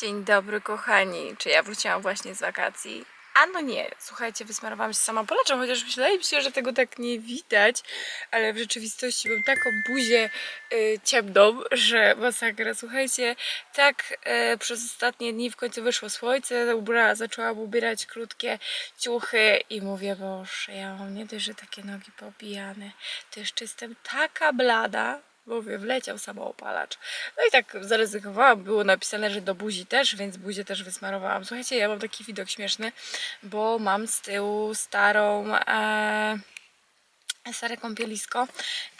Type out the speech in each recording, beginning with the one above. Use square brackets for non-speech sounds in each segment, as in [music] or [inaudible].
Dzień dobry, kochani. Czy ja wróciłam właśnie z wakacji? A no nie, słuchajcie, wysmarowałam się sama polaczą, chociaż mi się, że tego tak nie widać, ale w rzeczywistości mam taką buzię y, ciemną, że masakra. Słuchajcie, tak y, przez ostatnie dni w końcu wyszło słońce, ubra, zaczęłam ubierać krótkie ciuchy i mówię, boże, ja mam nie dość, że takie nogi pobijane, to jeszcze jestem taka blada, Mówię, wleciał samoopalacz. No i tak zaryzykowałam. Było napisane, że do buzi też, więc buzię też wysmarowałam. Słuchajcie, ja mam taki widok śmieszny, bo mam z tyłu starą... E, stare kąpielisko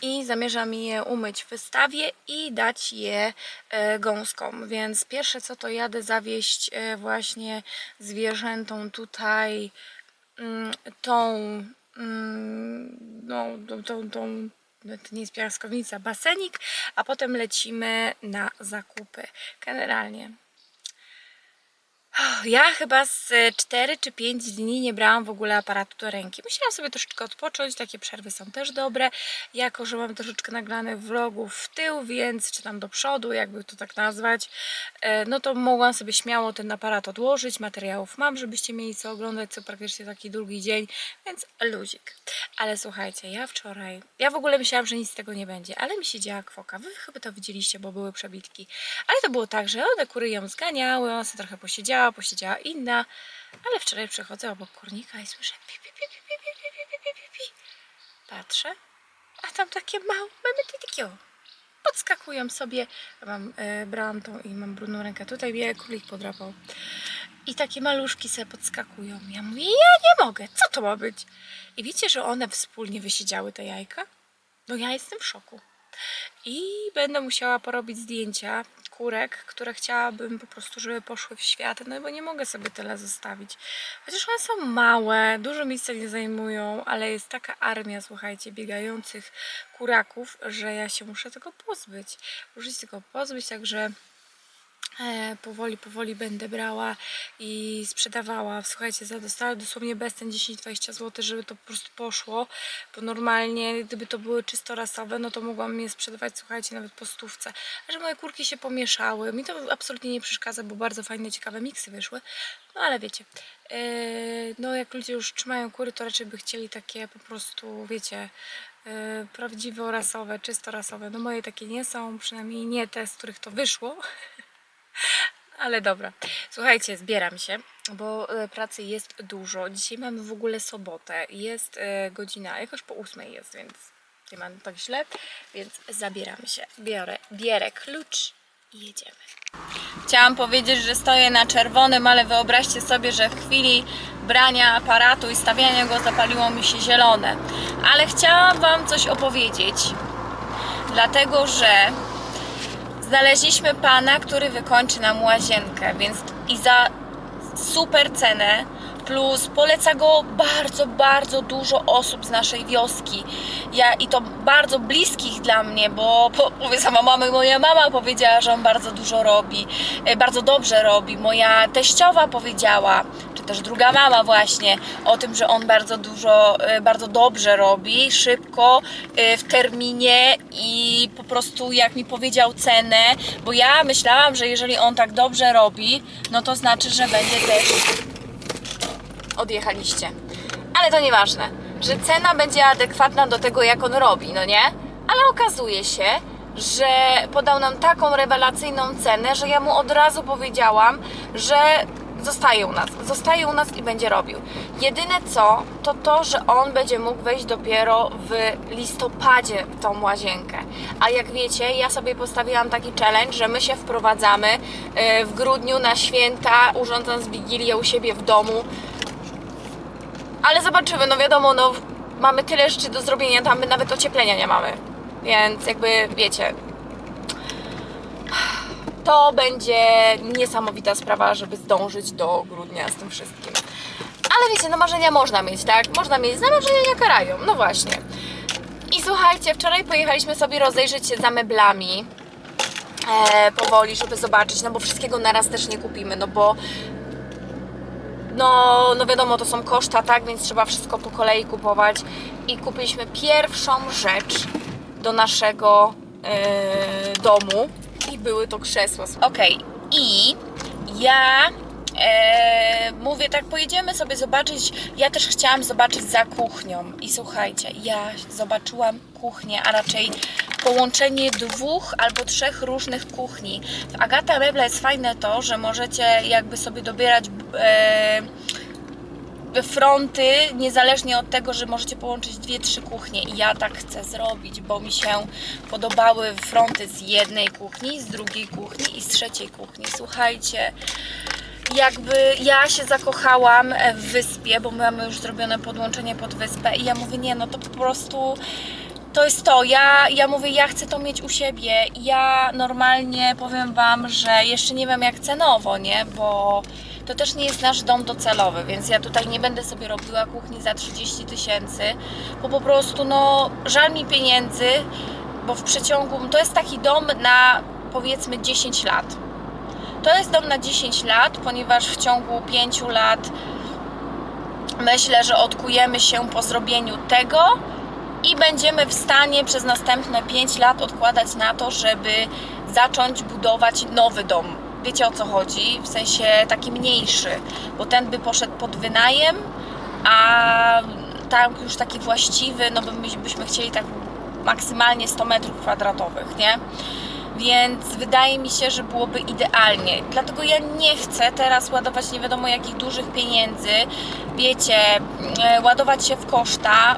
i zamierzam je umyć w wystawie i dać je e, gąskom. Więc pierwsze co to jadę zawieść e, właśnie zwierzętom tutaj mm, tą mm, no, tą, tą, tą to nie jest piaskownica, basenik, a potem lecimy na zakupy. Generalnie. Ja chyba z 4 czy 5 dni nie brałam w ogóle aparatu do ręki. Musiałam sobie troszeczkę odpocząć, takie przerwy są też dobre. Jako, że mam troszeczkę nagranych vlogów w tył, więc czy tam do przodu, jakby to tak nazwać, e, no to mogłam sobie śmiało ten aparat odłożyć. Materiałów mam, żebyście mieli co oglądać, co praktycznie taki drugi dzień, więc luzik. Ale słuchajcie, ja wczoraj, ja w ogóle myślałam, że nic z tego nie będzie, ale mi się działa kwoka. Wy chyba to widzieliście, bo były przebitki. Ale to było tak, że one kury ją zganiały, ona sobie trochę posiedziała, posiedziała inna, ale wczoraj przechodzę obok kurnika i słyszę pi, pi, pi, pi, pi, pi, pi, pi, pi, pi. Patrzę, a tam takie małe, mamy takie podskakują sobie. Mam, e, brałam tą i mam brudną rękę. Tutaj mnie królik podrapał. I takie maluszki sobie podskakują. Ja mówię, ja nie mogę, co to ma być? I wiecie, że one wspólnie wysiedziały te jajka? No ja jestem w szoku. I będę musiała porobić zdjęcia kurek, które chciałabym po prostu, żeby poszły w świat, no bo nie mogę sobie tyle zostawić. Chociaż one są małe, dużo miejsca nie zajmują, ale jest taka armia, słuchajcie, biegających kuraków, że ja się muszę tego pozbyć. Muszę się tego pozbyć, także powoli, powoli będę brała i sprzedawała. Słuchajcie, za dostałam dosłownie bez ten 10-20 zł, żeby to po prostu poszło, bo normalnie gdyby to były czysto rasowe, no to mogłam je sprzedawać, słuchajcie, nawet po stówce. A że moje kurki się pomieszały, mi to absolutnie nie przeszkadza, bo bardzo fajne, ciekawe miksy wyszły. No ale wiecie, e, no jak ludzie już trzymają kury, to raczej by chcieli takie po prostu, wiecie, e, prawdziwo rasowe, czysto rasowe. No moje takie nie są, przynajmniej nie te, z których to wyszło. [laughs] Ale dobra. Słuchajcie, zbieram się, bo e, pracy jest dużo. Dzisiaj mamy w ogóle sobotę. Jest e, godzina, jakoś po ósmej jest, więc nie mam tak źle. Więc zabieramy się. Biorę, bierę klucz i jedziemy. Chciałam powiedzieć, że stoję na czerwonym, ale wyobraźcie sobie, że w chwili brania aparatu i stawiania go zapaliło mi się zielone. Ale chciałam Wam coś opowiedzieć, dlatego że znaleźliśmy pana, który wykończy nam łazienkę, więc i za super cenę plus poleca go bardzo, bardzo dużo osób z naszej wioski. Ja i to bardzo bliskich dla mnie, bo mówię sama mamy, moja mama powiedziała, że on bardzo dużo robi, e, bardzo dobrze robi. Moja teściowa powiedziała, też druga mama właśnie, o tym, że on bardzo dużo, e, bardzo dobrze robi, szybko, e, w terminie i po prostu jak mi powiedział cenę, bo ja myślałam, że jeżeli on tak dobrze robi, no to znaczy, że będzie też odjechaliście. Ale to nieważne, że cena będzie adekwatna do tego, jak on robi, no nie? Ale okazuje się, że podał nam taką rewelacyjną cenę, że ja mu od razu powiedziałam, że zostaje u nas, zostaje u nas i będzie robił. Jedyne co, to to, że on będzie mógł wejść dopiero w listopadzie w tą łazienkę. A jak wiecie, ja sobie postawiłam taki challenge, że my się wprowadzamy e, w grudniu na święta, urządząc wigilię u siebie w domu, ale zobaczymy, no wiadomo, no mamy tyle rzeczy do zrobienia, tam my nawet ocieplenia nie mamy. Więc jakby wiecie, to będzie niesamowita sprawa, żeby zdążyć do grudnia z tym wszystkim. Ale wiecie, no marzenia można mieć, tak? Można mieć, za marzenia nie karają, no właśnie. I słuchajcie, wczoraj pojechaliśmy sobie rozejrzeć się za meblami e, powoli, żeby zobaczyć, no bo wszystkiego naraz też nie kupimy, no bo no, no wiadomo, to są koszta, tak, więc trzeba wszystko po kolei kupować. I kupiliśmy pierwszą rzecz do naszego e, domu i były to krzesła. Ok, i ja e, mówię tak, pojedziemy sobie zobaczyć. Ja też chciałam zobaczyć za kuchnią. I słuchajcie, ja zobaczyłam kuchnię, a raczej połączenie dwóch albo trzech różnych kuchni. W Agata Mebla jest fajne to, że możecie jakby sobie dobierać. E, fronty, niezależnie od tego, że możecie połączyć dwie, trzy kuchnie i ja tak chcę zrobić, bo mi się podobały fronty z jednej kuchni, z drugiej kuchni i z trzeciej kuchni. Słuchajcie, jakby ja się zakochałam w wyspie, bo my mamy już zrobione podłączenie pod wyspę i ja mówię, nie no to po prostu to jest to, ja, ja mówię, ja chcę to mieć u siebie. Ja normalnie powiem Wam, że jeszcze nie wiem jak cenowo, nie, bo to też nie jest nasz dom docelowy, więc ja tutaj nie będę sobie robiła kuchni za 30 tysięcy, bo po prostu no żal mi pieniędzy, bo w przeciągu, to jest taki dom na powiedzmy 10 lat. To jest dom na 10 lat, ponieważ w ciągu 5 lat myślę, że odkujemy się po zrobieniu tego i będziemy w stanie przez następne 5 lat odkładać na to, żeby zacząć budować nowy dom. Wiecie o co chodzi? W sensie taki mniejszy, bo ten by poszedł pod wynajem, a tak już taki właściwy, no by my- byśmy chcieli tak maksymalnie 100 metrów kwadratowych, nie? Więc wydaje mi się, że byłoby idealnie. Dlatego ja nie chcę teraz ładować nie wiadomo jakich dużych pieniędzy, wiecie, e, ładować się w koszta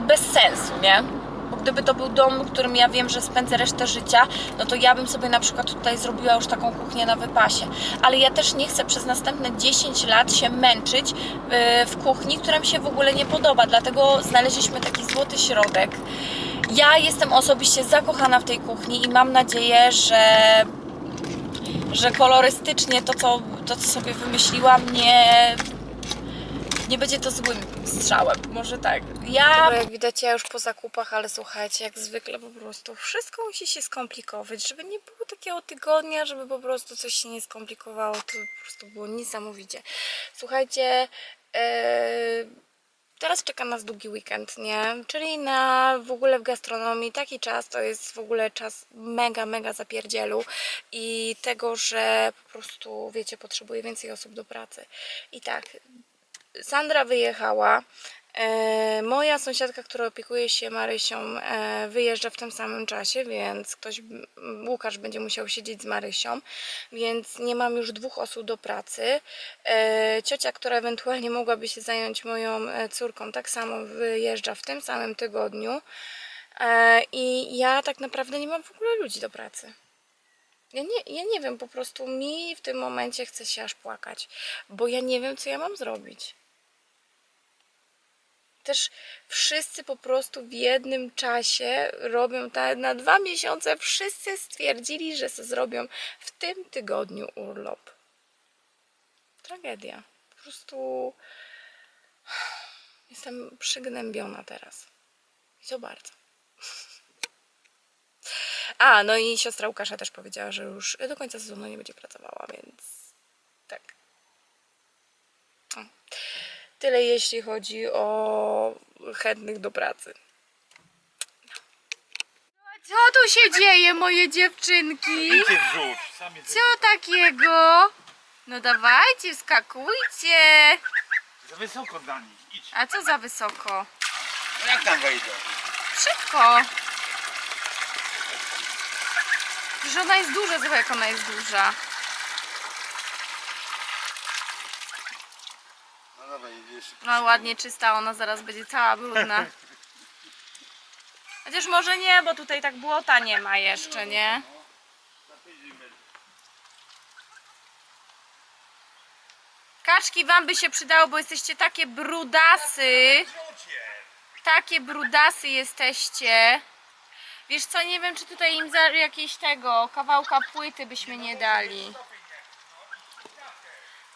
bez sensu, nie? Bo gdyby to był dom, w którym ja wiem, że spędzę resztę życia, no to ja bym sobie na przykład tutaj zrobiła już taką kuchnię na wypasie. Ale ja też nie chcę przez następne 10 lat się męczyć yy, w kuchni, która mi się w ogóle nie podoba. Dlatego znaleźliśmy taki złoty środek. Ja jestem osobiście zakochana w tej kuchni i mam nadzieję, że że kolorystycznie to, co, to, co sobie wymyśliłam, nie, nie będzie to złym strzałem. Może tak. Ja. Dobra, jak widać, ja już po zakupach, ale słuchajcie, jak zwykle po prostu wszystko musi się skomplikować, żeby nie było takiego tygodnia, żeby po prostu coś się nie skomplikowało. To po prostu było niesamowicie. Słuchajcie. Yy... Teraz czeka nas długi weekend, nie? Czyli na w ogóle w gastronomii taki czas to jest w ogóle czas mega, mega zapierdzielu i tego, że po prostu, wiecie, potrzebuje więcej osób do pracy. I tak, Sandra wyjechała. E, moja sąsiadka, która opiekuje się Marysią, e, wyjeżdża w tym samym czasie, więc ktoś, m, Łukasz będzie musiał siedzieć z Marysią, więc nie mam już dwóch osób do pracy. E, ciocia, która ewentualnie mogłaby się zająć moją córką, tak samo wyjeżdża w tym samym tygodniu. I ja tak naprawdę nie mam w ogóle ludzi do pracy. Ja nie, ja nie wiem, po prostu mi w tym momencie chce się aż płakać, bo ja nie wiem, co ja mam zrobić. Też wszyscy po prostu w jednym czasie robią tak na dwa miesiące. Wszyscy stwierdzili, że sobie zrobią w tym tygodniu urlop. Tragedia. Po prostu [sighs] jestem przygnębiona teraz. I to bardzo. [laughs] A, no i siostra Łukasza też powiedziała, że już do końca sezonu nie będzie pracowała, więc tak. O. Tyle jeśli chodzi o chętnych do pracy. Co tu się dzieje, moje dziewczynki? Idźcie wrzuć, sami Co takiego? No dawajcie, skakujcie. Za wysoko dla nich, idź. A co za wysoko? No jak tam wejdę? Szybko. Że ona jest duża, zobacz jak ona jest duża. No ładnie czysta, ona zaraz będzie cała brudna. Chociaż może nie, bo tutaj tak błota nie ma jeszcze, nie? Kaczki wam by się przydało, bo jesteście takie brudasy. Takie brudasy jesteście. Wiesz co, nie wiem czy tutaj im za jakieś tego kawałka płyty byśmy nie dali.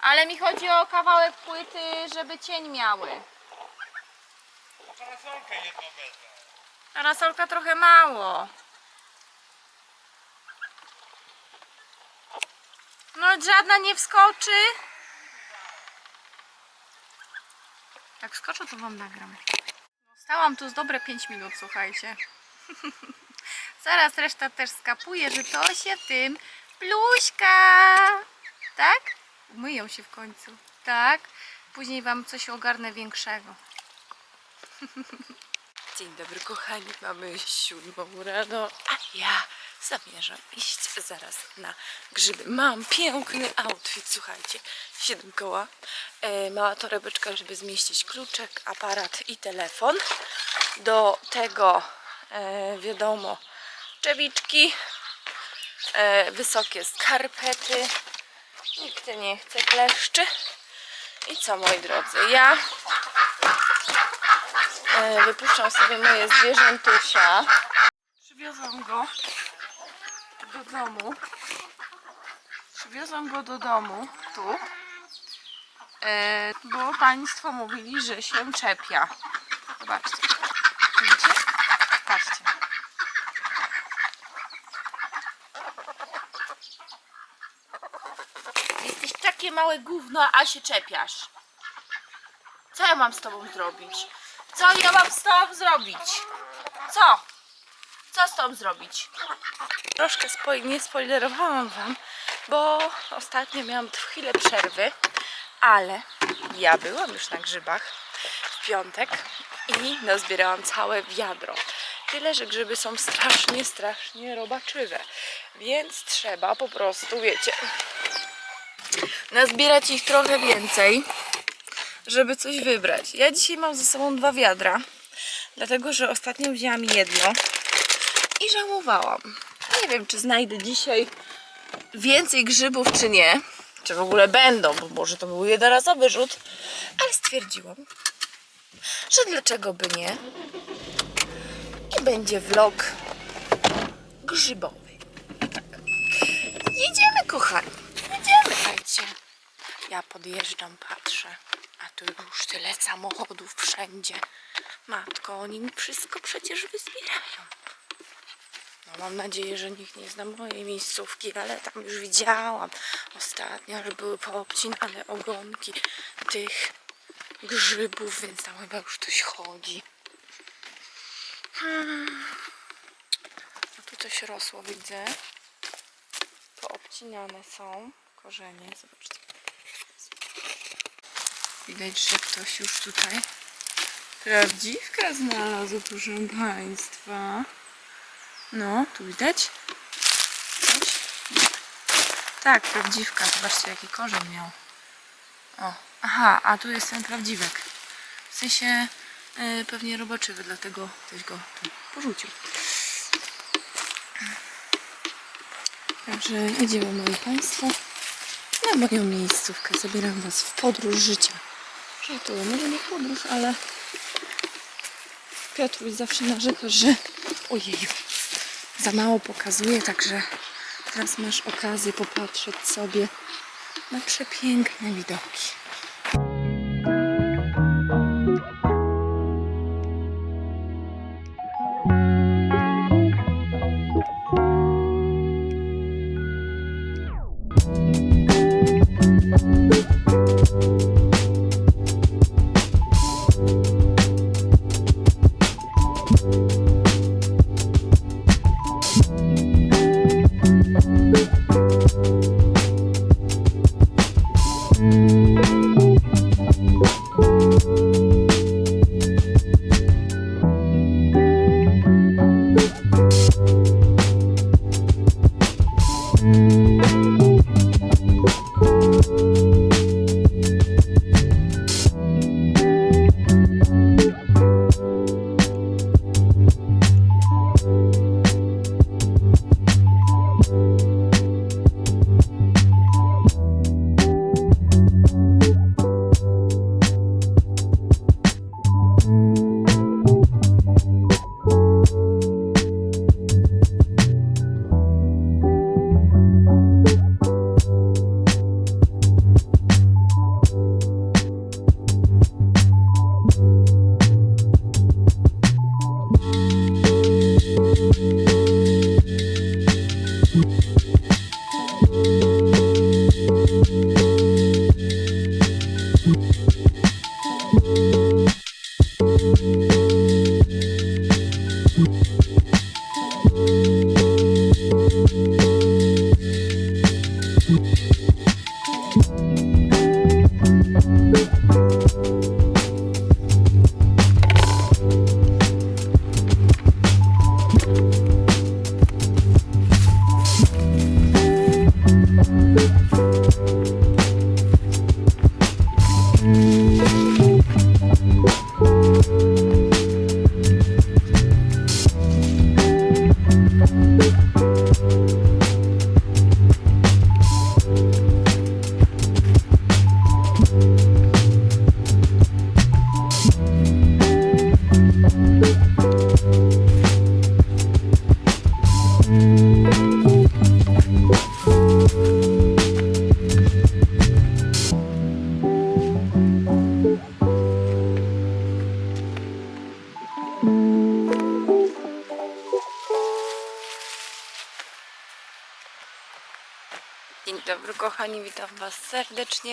Ale mi chodzi o kawałek płyty, żeby cień miały. Parasolkę jedną wezmę. Parasolka trochę mało. No żadna nie wskoczy. Jak wskoczę, to wam nagram. Stałam tu z dobre 5 minut, słuchajcie. [laughs] Zaraz reszta też skapuje, że to się tym Pluśka! Tak? Umyją się w końcu. Tak? Później wam coś ogarnę większego. [laughs] Dzień dobry kochani, mamy siódmą rano, a ja zamierzam iść zaraz na grzyby. Mam piękny outfit, słuchajcie, siedem koła, e, mała torebeczka, żeby zmieścić kluczek, aparat i telefon. Do tego e, wiadomo czewiczki, e, wysokie skarpety, nikt nie chce kleszczy. I co moi drodzy, ja e, wypuszczam sobie moje zwierzętusia. Przywiozłam go do domu. Przywiozłam go do domu, tu. E, bo państwo mówili, że się czepia. Zobaczcie. Widzicie? Patrzcie. Jesteś takie małe gówno, a się czepiasz. Co ja mam z tobą zrobić? Co ja mam z tobą zrobić? Co? Co z tobą zrobić? Troszkę nie spoilerowałam wam, bo ostatnio miałam chwilę przerwy, ale ja byłam już na grzybach w piątek i nazbierałam całe wiadro. Tyle, że grzyby są strasznie, strasznie robaczywe, więc trzeba po prostu, wiecie, nazbierać ich trochę więcej, żeby coś wybrać. Ja dzisiaj mam ze sobą dwa wiadra, dlatego że ostatnio wzięłam jedno i żałowałam. Nie wiem, czy znajdę dzisiaj więcej grzybów, czy nie. Czy w ogóle będą, bo może to był jednorazowy rzut, ale stwierdziłam, że dlaczego by nie. I będzie vlog grzybowy. Tak. Jedziemy, kochani. Ja podjeżdżam, patrzę, a tu już tyle samochodów wszędzie. Matko, oni mi wszystko przecież wyzbierają. No, mam nadzieję, że nikt nie zna mojej miejscówki, ale tam już widziałam ostatnio, że były poobcinane ogonki tych grzybów, więc tam chyba już ktoś chodzi. Hmm. No tu coś rosło, widzę. Poobcinane są korzenie, zobaczcie. Widać, że ktoś już tutaj prawdziwka znalazł, proszę Państwa. No, tu widać? Widać? Tak, prawdziwka. Zobaczcie, jaki korzeń miał. O, aha, a tu jest ten prawdziwek. W sensie y, pewnie robaczywy, dlatego ktoś go tu porzucił. Także jedziemy, moi Państwo, na moją miejscówkę. Zabieram Was w podróż życia. Żartuję, może nie podróż, ale Piotruś zawsze narzeka, że ojeju, za mało pokazuje, także teraz masz okazję popatrzeć sobie na przepiękne widoki.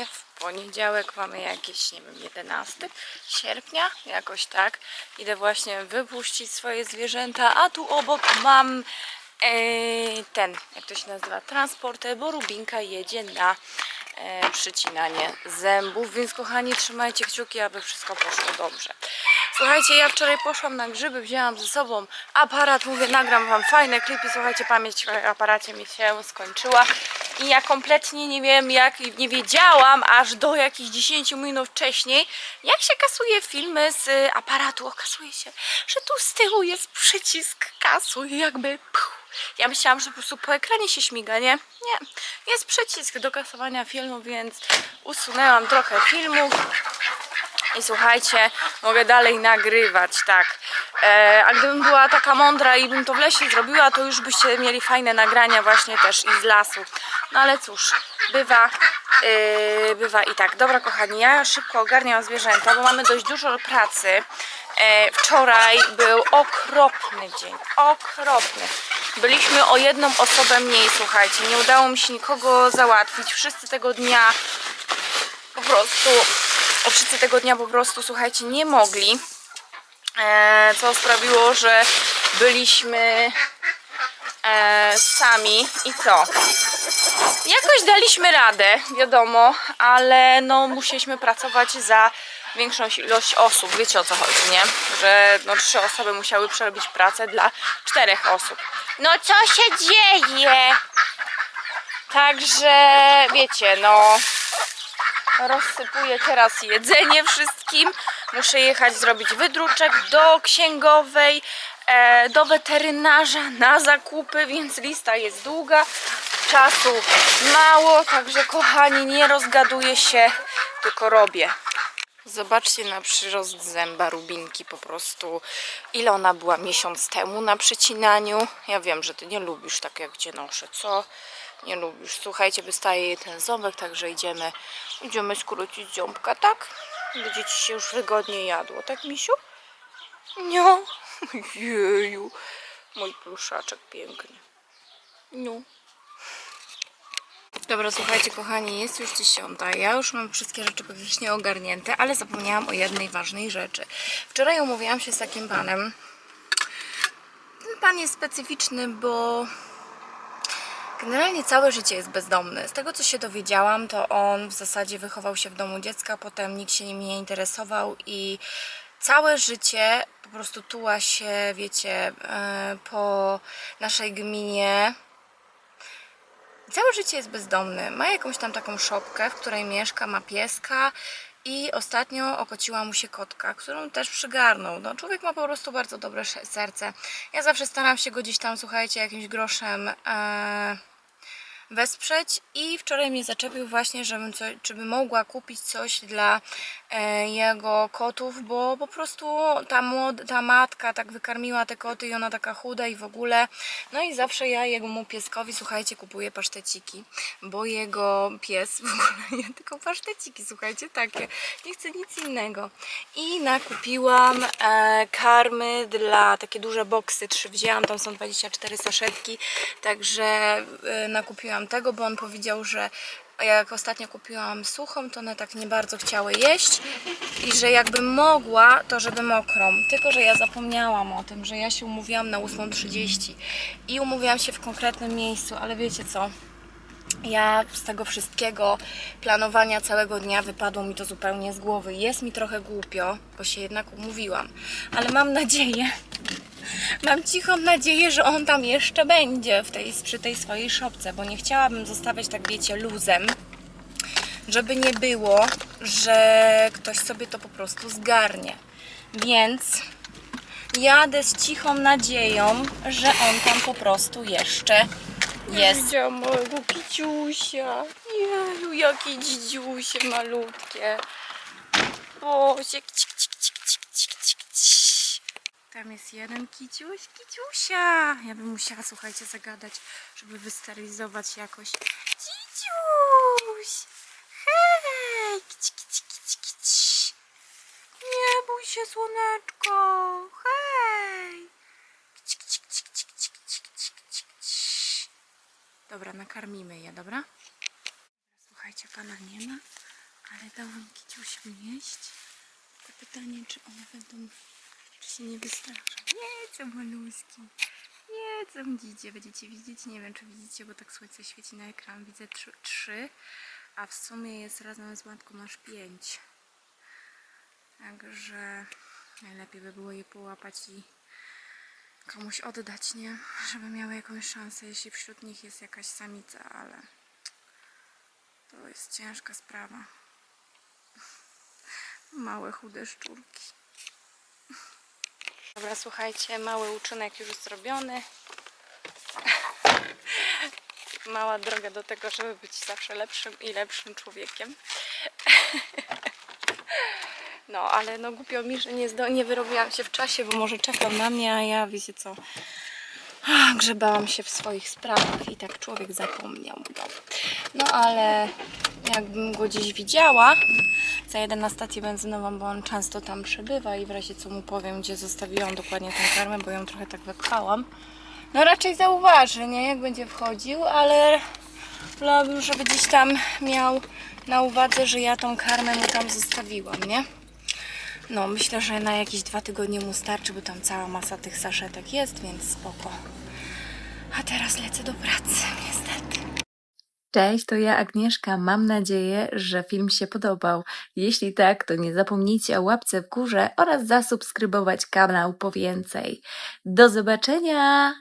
W poniedziałek mamy jakieś, nie wiem, 11 sierpnia, jakoś tak. Idę właśnie wypuścić swoje zwierzęta, a tu obok mam e, ten, jak to się nazywa, transporter, bo Rubinka jedzie na e, przycinanie zębów, więc kochani trzymajcie kciuki, aby wszystko poszło dobrze. Słuchajcie, ja wczoraj poszłam na grzyby, wzięłam ze sobą aparat, mówię, nagram wam fajne klipy, słuchajcie, pamięć w aparacie mi się skończyła i ja kompletnie nie wiem, jak, nie wiedziałam aż do jakichś 10 minut wcześniej, jak się kasuje filmy z y, aparatu. Okazuje się, że tu z tyłu jest przycisk kasuj, jakby puh. Ja myślałam, że po prostu po ekranie się śmiga, nie? Nie. Jest przycisk do kasowania filmu, więc usunęłam trochę filmów. I słuchajcie, mogę dalej nagrywać, tak. E, a gdybym była taka mądra i bym to w lesie zrobiła, to już byście mieli fajne nagrania właśnie też i z lasu. No ale cóż, bywa, e, bywa i tak. Dobra kochani, ja szybko ogarniam zwierzęta, bo mamy dość dużo pracy. E, wczoraj był okropny dzień, okropny. Byliśmy o jedną osobę mniej, słuchajcie. Nie udało mi się nikogo załatwić. Wszyscy tego dnia po prostu wszyscy tego dnia po prostu, słuchajcie, nie mogli. E, co sprawiło, że byliśmy e, sami i co? Jakoś daliśmy radę, wiadomo, ale no musieliśmy pracować za większą ilość osób. Wiecie o co chodzi, nie? Że no trzy osoby musiały przerobić pracę dla czterech osób. No co się dzieje? Także wiecie, no rozsypuję teraz jedzenie wszystkim. Muszę jechać zrobić wydruczek do księgowej, e, do weterynarza na zakupy, więc lista jest długa. Czasu mało, także kochani, nie rozgaduję się, tylko robię. Zobaczcie na przyrost zęba Rubinki po prostu. Ile ona była miesiąc temu na przecinaniu. Ja wiem, że ty nie lubisz tak jak cię noszę, co? Nie lubisz. Słuchajcie, wystaje jej ten ząbek, także idziemy, idziemy skrócić ząbka, tak? Będzie ci się już wygodnie jadło, tak misiu? No. [laughs] Jeju. Mój pluszaczek piękny. No. Dobra, słuchajcie kochani, jest już dziesiąta. Ja już mam wszystkie rzeczy praktycznie ogarnięte, ale zapomniałam o jednej ważnej rzeczy. Wczoraj umówiłam się z takim panem. Ten pan jest specyficzny, bo generalnie całe życie jest bezdomny. Z tego co się dowiedziałam, to on w zasadzie wychował się w domu dziecka, potem nikt się nim nie interesował i całe życie po prostu tuła się, wiecie, e, po naszej gminie. Całe życie jest bezdomny. Ma jakąś tam taką szopkę, w której mieszka, ma pieska i ostatnio okociła mu się kotka, którą też przygarnął. No, człowiek ma po prostu bardzo dobre serce. Ja zawsze staram się go gdzieś tam, słuchajcie, jakimś groszem e, wesprzeć i wczoraj mnie zaczepił właśnie, żebym co, czy by mogła kupić coś dla e, jego kotów, bo po prostu ta, młod, ta matka tak wykarmiła te koty i ona taka chuda i w ogóle. No i zawsze ja jemu pieskowi, słuchajcie, kupuję paszteciki, bo jego pies w ogóle [laughs] je tylko paszteciki, słuchajcie, takie. Nie chcę nic innego. I nakupiłam e, karmy dla takie duże boksy, trzy wzięłam, tam są 24 saszetki, także e, nakupiłam tego, bo on powiedział, że jak ostatnio kupiłam suchą, to one tak nie bardzo chciały jeść i że jakbym mogła, to żeby mokrą. Tylko, że ja zapomniałam o tym, że ja się umówiłam na 8.30 i umówiłam się w konkretnym miejscu, ale wiecie co? Ja z tego wszystkiego planowania całego dnia wypadło mi to zupełnie z głowy. Jest mi trochę głupio, bo się jednak umówiłam, ale mam nadzieję, Mam cichą nadzieję, że on tam jeszcze będzie w tej, przy tej swojej szopce, bo nie chciałabym zostawiać tak, wiecie, luzem, żeby nie było, że ktoś sobie to po prostu zgarnie. Więc jadę z cichą nadzieją, że on tam po prostu jeszcze jest. Widziałam małego kiciusia. Jeju, jakie dzidziusie malutkie. Boże, cik, Tam jest jeden kiciuś, kiciusia. Ja bym musiała, słuchajcie, zagadać, żeby wysterylizować jakoś. Kiciuś! Hej! Kici, kici, kici, kici. Nie bój się, słoneczko! Hej! Kici, kici, kici, kici, kici, kici, kici, kici. Dobra, nakarmimy je, dobra? Słuchajcie, pana nie ma, ale dałam kiciusiom jeść. To pytanie, czy one będą, się nie wystraszą. Jedzą maluski. Jedzą dzidzie, będziecie widzieć, nie wiem czy widzicie, bo tak słońce świeci na ekran. Widzę trzy a w sumie jest razem z matką aż pięć. Także najlepiej by było je połapać i komuś oddać, nie? Żeby miały jakąś szansę, jeśli wśród nich jest jakaś samica, ale to jest ciężka sprawa. Małe, chude szczurki. Dobra, słuchajcie, mały uczynek już zrobiony. [laughs] Mała droga do tego, żeby być zawsze lepszym i lepszym człowiekiem. [laughs] No, ale no głupio mi, że nie, nie wyrobiłam się w czasie, bo może czekał na mnie, a ja wiecie co, grzebałam się w swoich sprawach i tak człowiek zapomniał. No, ale jakbym go gdzieś widziała, zajadę na stację benzynową, bo on często tam przebywa i w razie co mu powiem, gdzie zostawiłam dokładnie tę karmę, bo ją trochę tak wypchałam. No raczej zauważy, nie, jak będzie wchodził, ale wolałabym, żeby gdzieś tam miał na uwadze, że ja tą karmę mu tam zostawiłam, nie? No, myślę, że na jakieś dwa tygodnie mu starczy, bo tam cała masa tych saszetek jest, więc spoko. A teraz lecę do pracy. Cześć, to ja Agnieszka. Mam nadzieję, że film się podobał. Jeśli tak, to nie zapomnijcie o łapce w górze oraz zasubskrybować kanał po więcej. Do zobaczenia!